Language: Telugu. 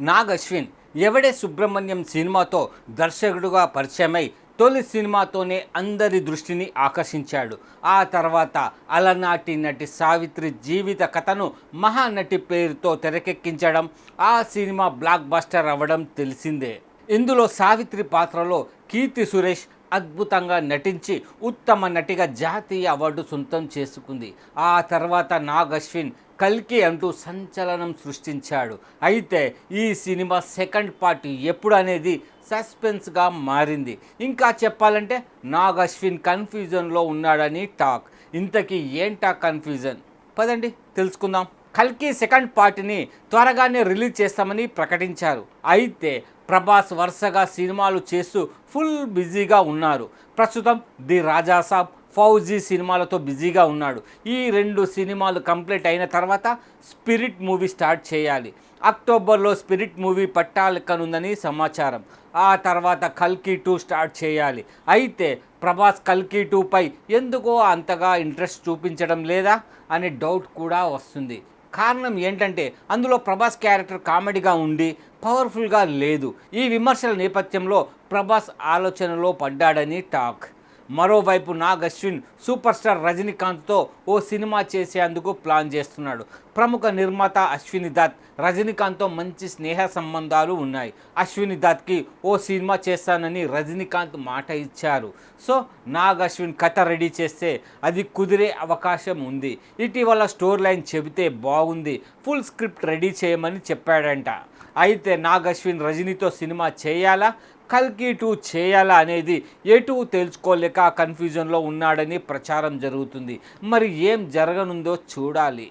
నాగ్ అశ్విన్ ఎవడే సుబ్రహ్మణ్యం సినిమాతో దర్శకుడుగా పరిచయమై తొలి సినిమాతోనే అందరి దృష్టిని ఆకర్షించాడు. ఆ తర్వాత అలనాటి నటి సావిత్రి జీవిత కథను మహానటి పేరుతో తెరకెక్కించడం ఆ సినిమా బ్లాక్ బస్టర్ అవ్వడం తెలిసిందే. ఇందులో సావిత్రి పాత్రలో కీర్తి సురేష్ అద్భుతంగా నటించి ఉత్తమ నటిగా జాతీయ అవార్డు సొంతం చేసుకుంది. ఆ తర్వాత నాగ్ అశ్విన్ కల్కి అంటూ సంచలనం సృష్టించాడు. అయితే ఈ సినిమా సెకండ్ పార్ట్ ఎప్పుడు అనేది సస్పెన్స్గా మారింది. ఇంకా చెప్పాలంటే నాగ్ అశ్విన్ కన్ఫ్యూజన్లో ఉన్నాడని టాక్. ఇంతకీ ఏంటా కన్ఫ్యూజన్? పదండి తెలుసుకుందాం. కల్కి సెకండ్ పార్ట్ని త్వరగానే రిలీజ్ చేస్తామని ప్రకటించారు. అయితే ప్రభాస్ వరుసగా సినిమాలు చేస్తూ ఫుల్ బిజీగా ఉన్నారు. ప్రస్తుతం ది రాజాసాబ్ ఫౌజీ సినిమాలతో బిజీగా ఉన్నాడు. ఈ రెండు సినిమాలు కంప్లీట్ అయిన తర్వాత స్పిరిట్ మూవీ స్టార్ట్ చేయాలి. అక్టోబర్లో స్పిరిట్ మూవీ పట్టాలెక్కనుందని సమాచారం. ఆ తర్వాత కల్కి టూ స్టార్ట్ చేయాలి. అయితే ప్రభాస్ కల్కి టూపై ఎందుకో అంతగా ఇంట్రెస్ట్ చూపించడం లేదా అనే డౌట్ కూడా వస్తుంది. కారణం ఏంటంటే అందులో ప్రభాస్ క్యారెక్టర్ కామెడీగా ఉండి పవర్ఫుల్గా లేదు. ఈ విమర్శల నేపథ్యంలో ప్రభాస్ ఆలోచనలో పడ్డాడని టాక్. మరోవైపు నాగ్ అశ్విన్ సూపర్ స్టార్ రజనీకాంత్తో ఓ సినిమా చేసేందుకు ప్లాన్ చేస్తున్నాడు. ప్రముఖ నిర్మాత అశ్విని దత్ రజనీకాంత్తో మంచి స్నేహ సంబంధాలు ఉన్నాయి. అశ్విని దత్కి ఓ సినిమా చేస్తానని రజనీకాంత్ మాట ఇచ్చారు. సో నాగ్ అశ్విన్ కథ రెడీ చేస్తే అది కుదిరే అవకాశం ఉంది. ఇటీవల స్టోర్ లైన్ చెబితే బాగుంది. ఫుల్ స్క్రిప్ట్ రెడీ చేయమని చెప్పాడంట. అయితే నాగ్ అశ్విన్ రజనీతో సినిమా చేయాలా? కల్కి టూ చేయాలా అనేది ఎటు తెలుసుకోలేక కన్ఫ్యూజన్లో ఉన్నాడని ప్రచారం జరుగుతుంది. మరి ఏం జరగనుందో చూడాలి.